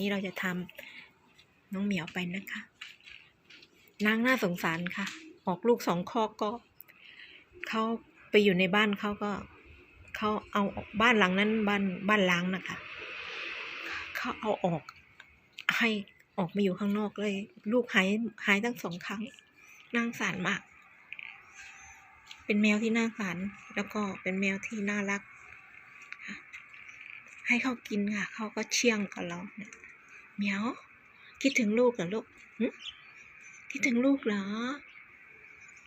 นี้เราจะทำน้องเหมียวไปนะคะนางน่าสงสารค่ะ ออกลูกสองคอกก็เขาไปอยู่ในบ้านเขาก็เขาเอาบ้านหลังนั้นบ้านบ้านล้างนะคะเขาเอาออกให้ออกมาอยู่ข้างนอกเลย ลูกหายหายทั้งสองครั้งน่าสงสารมาก เป็นแมวที่น่าสารแล้วก็เป็นแมวที่น่ารัก ให้เขากินค่ะ เขาก็เชี่ยงกับเราเนี่ยเหมียว คิดถึงลูกเหรอลูกหึคิดถึงลูกเหรอ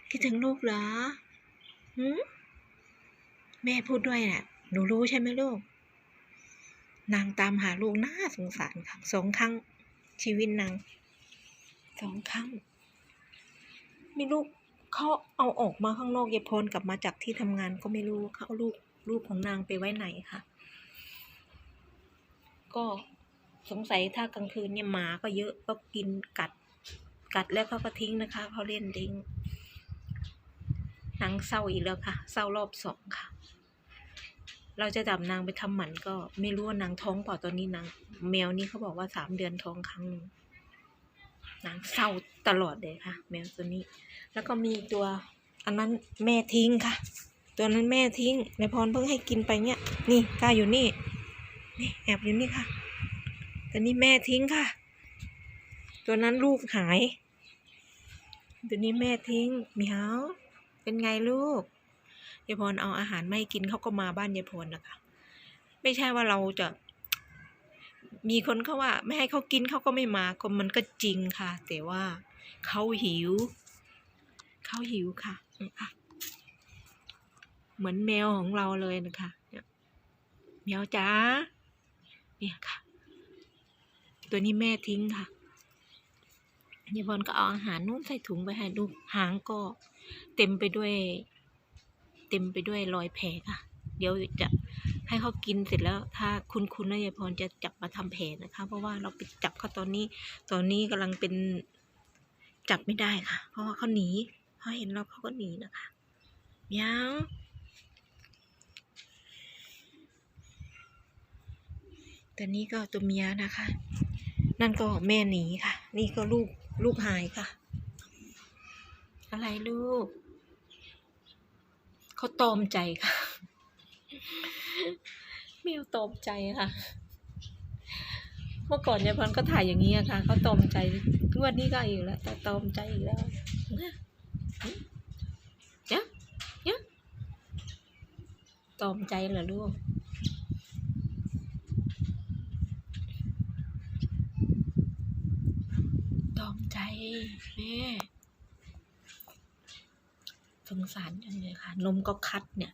คิดถึงลูกเหรอหืแม่พูดด้วยน่ะ หนูรู้ใช่ไหมลูก นางตามหาลูกน่าสงสารค่ะสองครั้งชีวิตนางสองครั้ง มีลูกเขาเอาออกมาข้างนอกยายพรกลับมาจากที่ทำงานก็ไม่รู้เขาเอาลูกลูกของนางไปไว้ไหนค่ะ ก็สงสัยถ้ากลางคืนเนี่ยหมาก็เยอะก็กินกัด กัดแล้วเขาก็ทิ้งนะคะเขาเล่นทิ้งนางเศร้าอีกแล้วค่ะเศร้ารอบสองค่ะ เราจะจับนางไปทำหมันก็ไม่รู้ว่านางท้องเปล่าตอนนี้นางแมวนี่เขาบอกว่าสามเดือนท้องครั้งหนึ่งนางเศร้าตลอดเลยค่ะ แมวตัวนี้ แล้วก็มีตัว อันนั้นแม่ทิ้งค่ะ ตัวนั้นแม่ทิ้งในพรเพิ่งให้กินไปเนี่ย นี่กล้าอยู่นี่ นี่แอบอยู่นี่ค่ะตัวนี้แม่ทิ้งค่ะ ตัวนั้นลูกหาย ตัวนี้แม่ทิ้งมียวเป็นไงลูกยายพรเอาอาหารไม่กินเขาก็มาบ้านยายพรนะคะ ไม่ใช่ว่าเราจะ มีคนเขาว่า ไม่ให้เขากินเขาก็ไม่มาก็มันก็จริงค่ะ แต่ว่าเขาหิวเขาหิวค่ะอะเหมือนแมวของเราเลยนะคะแมวจ๋า เนี่ยค่ะ ตัวนี้แม่ทิ้งค่ะยายพรก็เอาอาหารนู้นใส่ถุงไปให้ดูหางก็เต็มไปด้วย เต็มไปด้วยรอยแผลค่ะ เดี๋ยวจะให้เขากินเสร็จแล้ว ถ้าคุณคุณนายายพรจะจับมาทำแผลนะคะ เพราะว่าเราไปจับเขาตอนนี้ ตอนนี้กำลังเป็นจับไม่ได้ค่ะ เพราะว่าเขาหนีเขาเห็นเราเขาก็หนีนะคะเมียว แต่นี่ก็ตัวเมียนะคะ นั่นก็แม่หนีค่ะ นี่ก็ลูกลูกหายค่ะ อะไรลูก เขาตอมใจค่ะแมวตอมใจค่ะ เมื่อก่อนยายพรก็ถ่ายอย่างนี้ค่ะ เขาตอมใจวดนี้ก็อีกแล้ว แต่ตอมใจอีกแล้วเนี่ยเนี่ยเนี่ยตอมใจเหรอลูก ตอมใจแม่สงสารจังเลยค่ะ นมก็คัดเนี่ย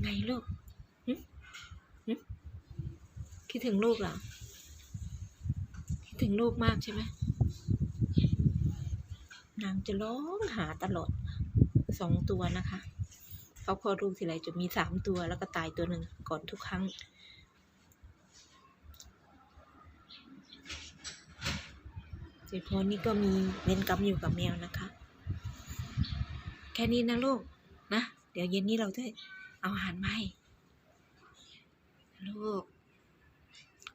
ไงลูกหึหึคิดถึงลูกเหรอ คิดถึงลูกมากใช่ไหมนางจะร้องหาตลอดสองตัวนะคะเขาพอลูกทีไรจะมีสามตัวแล้วก็ตายตัวหนึ่งก่อนทุกครั้ง เจ็พอนี่ก็มีเว้นกรรมอยู่กับแมวนะคะ แค่นี้นะลูกนะ เดี๋ยวเย็นนี้เราจะเอาอาหารมาให้ลูก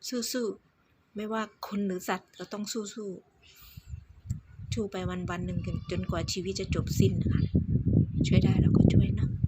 สู้ๆ ไม่ว่าคนหรือสัตว์ก็ต้องสู้ๆสู้ไปวันวันๆหนึ่งจนกว่าชีวิตจะจบสิ้นนะคะ ช่วยได้เราก็ช่วยนะ